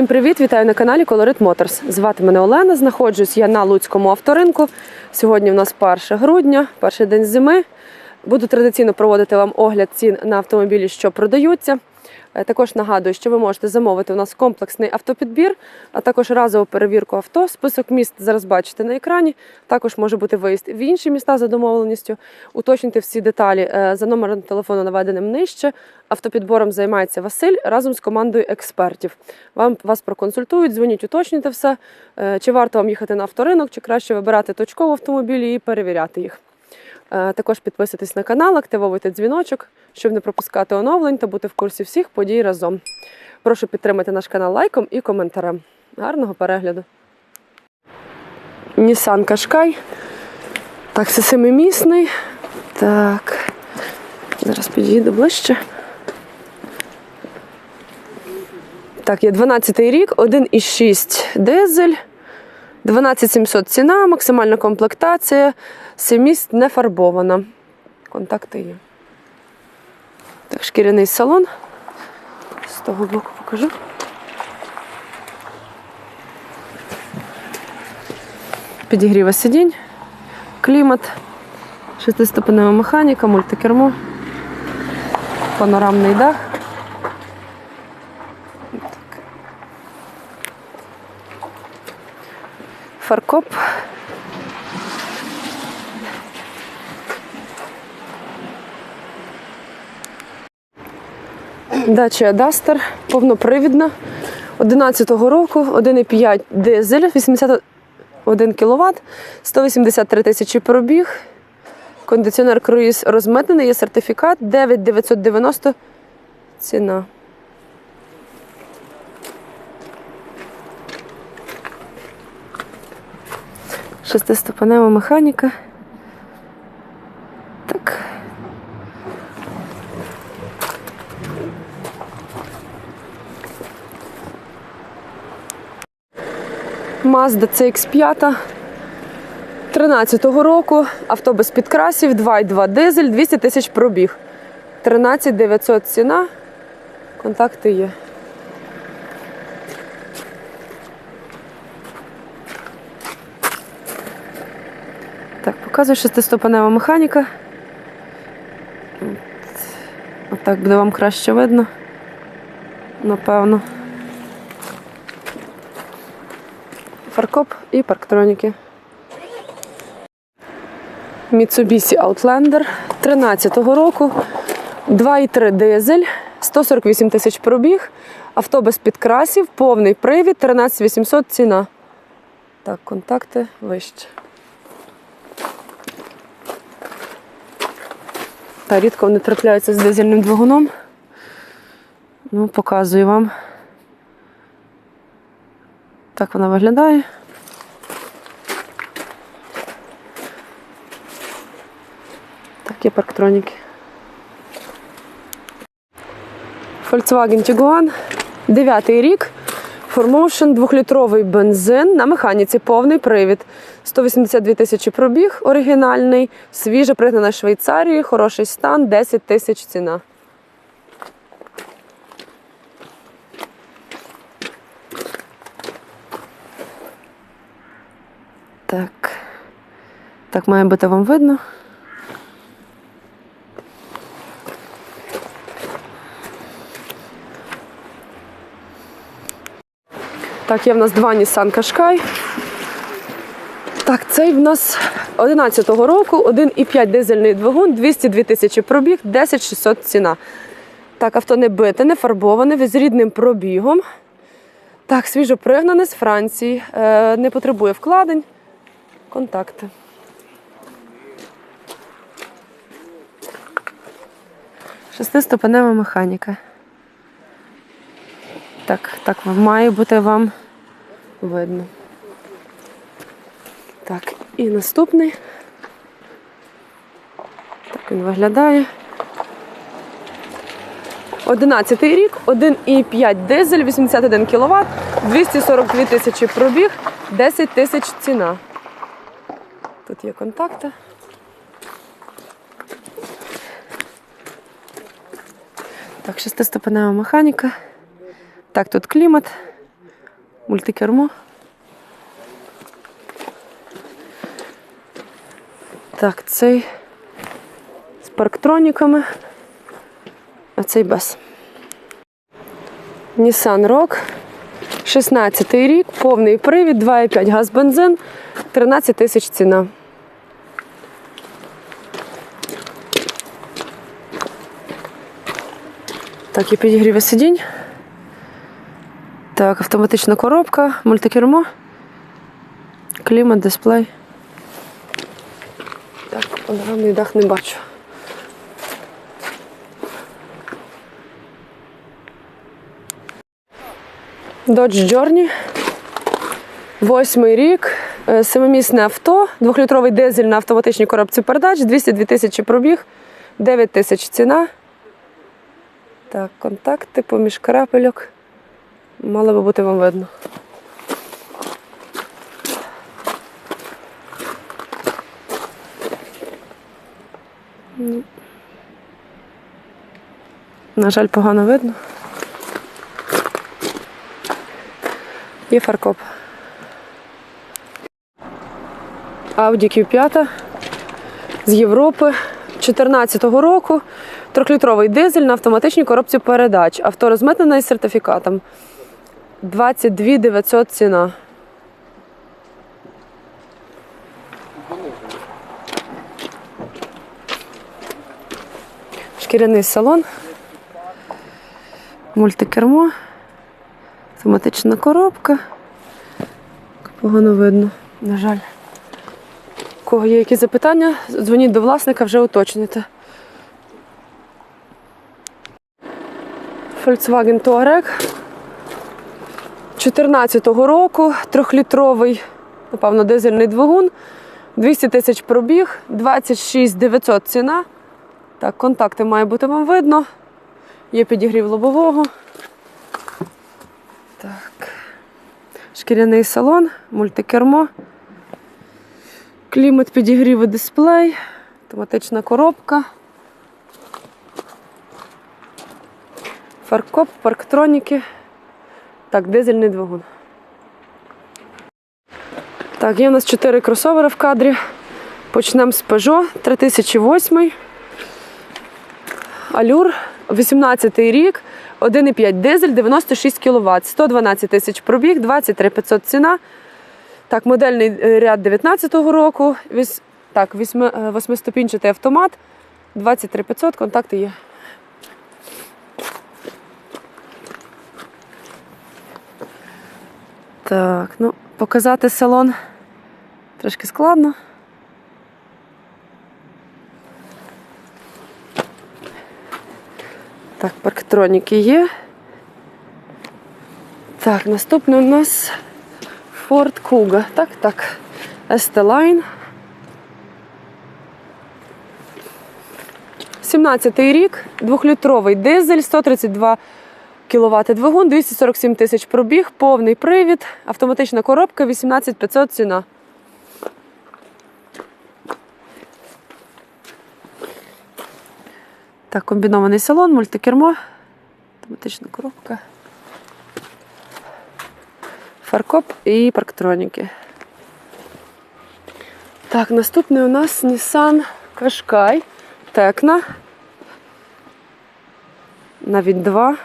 Всім привіт! Вітаю на каналі Colorit Motors. Звати мене Олена. Знаходжусь я на Луцькому авторинку. Сьогодні у нас 1 грудня, перший день зими. Буду традиційно проводити вам огляд цін на автомобілі, що продаються. Е, Також нагадую, що ви можете замовити у нас комплексний автопідбір, а також разову перевірку авто. Список міст зараз бачите на екрані. Також може бути виїзд в інші міста за домовленістю. Уточнити всі деталі е, за номером телефону, наведеним нижче. Автопідбором займається Василь разом з командою експертів. Вам вас проконсультують, дзвоніть, уточнюйте все, е, чи варто вам їхати на авторинок, чи краще вибирати точково автомобілі і перевіряти їх. Е, Також підписуйтесь на канал, активовуйте дзвіночок, щоб не пропускати оновлень та бути в курсі всіх подій разом. Прошу підтримати наш канал лайком і коментарем. Гарного перегляду. Nissan Qashqai. Так, це семимісний. Так. Зараз підійду ближче. Так, є 12-й рік, 1,6 дизель. 12700 ціна, максимальна комплектація, семіст не фарбована. Контакти є. Так, шкіряний салон. З того боку покажу. Підігріва сидінь, клімат, шестиступенева механіка, мультикермо, панорамний дах. Фаркоп. Дача Дастер, повнопривідна. 11-го року, 1,5 дизель, 81 кВт, 183 тисячі пробіг. Кондиціонер круїз розмитнений, є сертифікат 9990 ціна. Шестиступенева механіка. Так. Mazda CX5 13-го року. Авто без підкрасів, 2,2 дизель, 200 тисяч пробіг. 13 900 ціна. Контакти є. Показую шестиступенева механіка. Отак буде вам краще видно. Напевно. Фаркоп і парктроніки. Mitsubishi Outlander 13-го року. 2,3 дизель, 148 тисяч пробіг, авто без підкрасів, повний привід, 13 800 ціна. Так, контакти вище. Та рідко вони трапляються з дизельним двигуном. Ну, показую вам. Так вона виглядає. Так, є парктроніки. Volkswagen Tiguan, 9 рік. Формоушен, 2-літровий бензин на механіці, повний привід. 182 тисячі пробіг, оригінальний, свіже пригнана Швейцарії, хороший стан, 10 тисяч ціна. Так. Так має бути вам видно. Так, є в нас два Nissan Qashqai. Цей в нас 11-го року, 1,5 дизельний двигун, 202 тисячі пробіг, 10 600 ціна. Так, авто не бите, не фарбоване, з рідним пробігом. Так, свіжо пригнане з Франції, е, не потребує вкладень. Контакти. Шестиступенева механіка. Так, так має бути вам видно. Так, і наступний. Так він виглядає. 11 рік, 1,5 дизель, 81 кВт, 242 тисячі пробіг, 10 тисяч ціна. Тут є контакти. Так, шестиступенева механіка. Так, тут клімат. Мультикермо. Так, цей з парктроніками, а цей без. Nissan Rock. 16 рік, повний привід, 2,5 газ бензин, 13 тисяч ціна. Так, і підігріве сидінь. Так, автоматична коробка, мультикермо, клімат, дисплей. Панорамний дах не бачу. Dodge Journey. Восьмий рік, е, семимісне авто, двохлітровий дизель на автоматичній коробці передач, 202 тисячі пробіг, 9 тисяч ціна. Так, контакти поміж крапельок. Мало би бути вам видно. Ну. На жаль, погано видно. Є фаркоп. Audi Q5 з Європи 2014 року. Трьохлітровий дизель на автоматичній коробці передач. Авто розмитнене із сертифікатом. 22 900 ціна. Шкіряний салон. Мультикермо. Автоматична коробка. Погано видно, на жаль. У кого є якісь запитання, дзвоніть до власника, вже уточните. Volkswagen Touareg 2014 року, трьохлітровий, напевно, дизельний двигун, 200 тисяч пробіг, 26 900 ціна. Так, контакти має бути вам видно. Є підігрів лобового. Так. Шкіряний салон, мультикермо, клімат підігрів і дисплей, автоматична коробка, фаркоп, парктроніки. Так, дизельний двигун. Так, є у нас 4 кросовери в кадрі. Почнемо з Peugeot 3008. Алюр, 18 рік, 1,5 дизель, 96 кВт, 112 тисяч пробіг, 23 500 ціна. Так, модельний е, ряд 19-го року. Так, е, восьмиступінчатий автомат, 23 500, контакти є. Так, ну, показати салон трошки складно. Так, парктроніки є. Так, наступний у нас Ford Kuga. Так, так. Esteline. 17-й рік, двохлітровий дизель, 132 кВт двигун, 247 тисяч пробіг, повний привід, автоматична коробка, 18500 ціна. Так, комбінований салон, мультикермо, автоматична коробка, фаркоп і парктроніки. Так, наступний у нас Nissan Qashqai Tecna. Навіть два.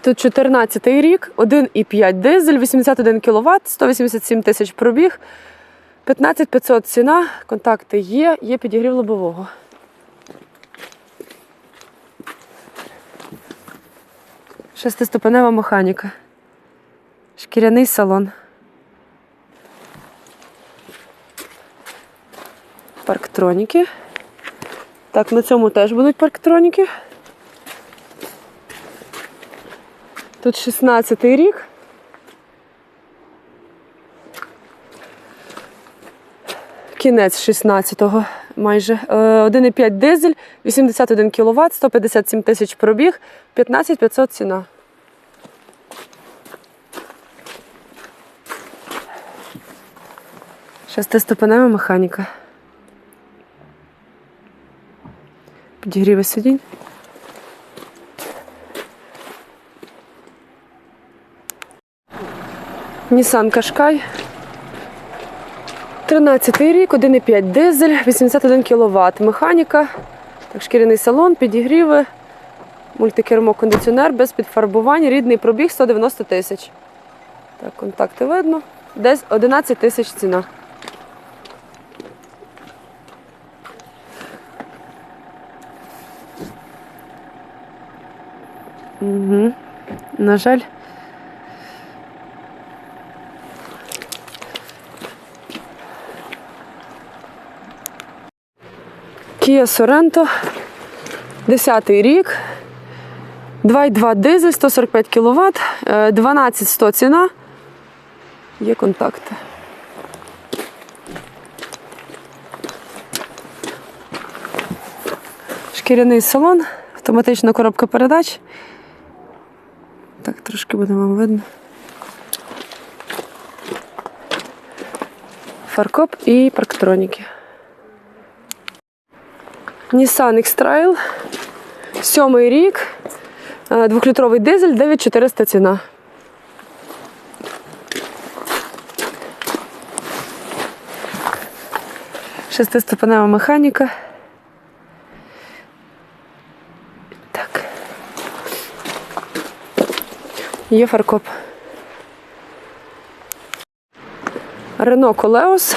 Тут 14 рік, 1,5 дизель, 81 кВт, 187 тисяч пробіг, 15 500 ціна, контакти є, є підігрів лобового. Шестиступенева механіка. Шкіряний салон. Парктроніки. Так, на цьому теж будуть парктроніки. Тут 16 рік. Кінець 16-го майже. Е, 1,5 дизель, 81 кВт, 157 тисяч пробіг, 15 500 ціна. Шестиступенева механіка. Підігріви сидінь. Nissan Qashqai. 13 рік, 1,5 дизель, 81 кВт. Механіка, так, шкіряний салон, підігріви, мультикермо кондиціонер без підфарбувань, рідний пробіг 190 тисяч. Так, контакти видно. Десь 11 тисяч ціна. Угу. На жаль. Kia Sorento, 10 рік, 2,2 дизель, 145 кВт, 12100 ціна. Є контакти. Шкіряний салон, автоматична коробка передач. Так, трошки буде вам видно. Фаркоп і парктроніки. Nissan X-Trail, сьомий рік, е, двохлітровий дизель, 9400 ціна. Шестиступенева механіка. Так. Є фаркоп. Рено Колеос.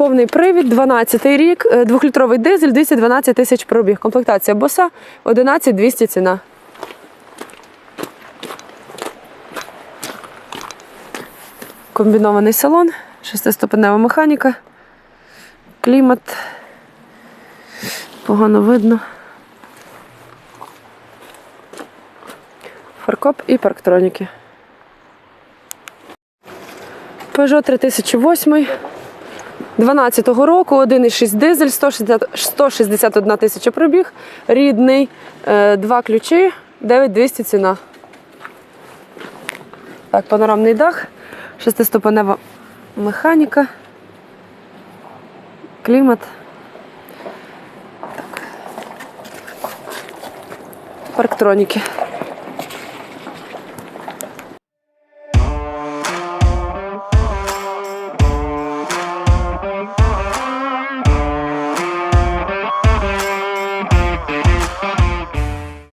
Повний привід, 12 рік, е, двохлітровий дизель, 212 тисяч пробіг. Комплектація боса, 11 200 ціна. Комбінований салон, шестиступенева механіка, клімат. Погано видно. Фаркоп і парктроніки. Peugeot 3008. 12-го року, 1,6 дизель, 160, 161 тисяча пробіг, рідний, е, два ключі, 9200 ціна. Так, панорамний дах, шестиступенева механіка, клімат. Парктроніки.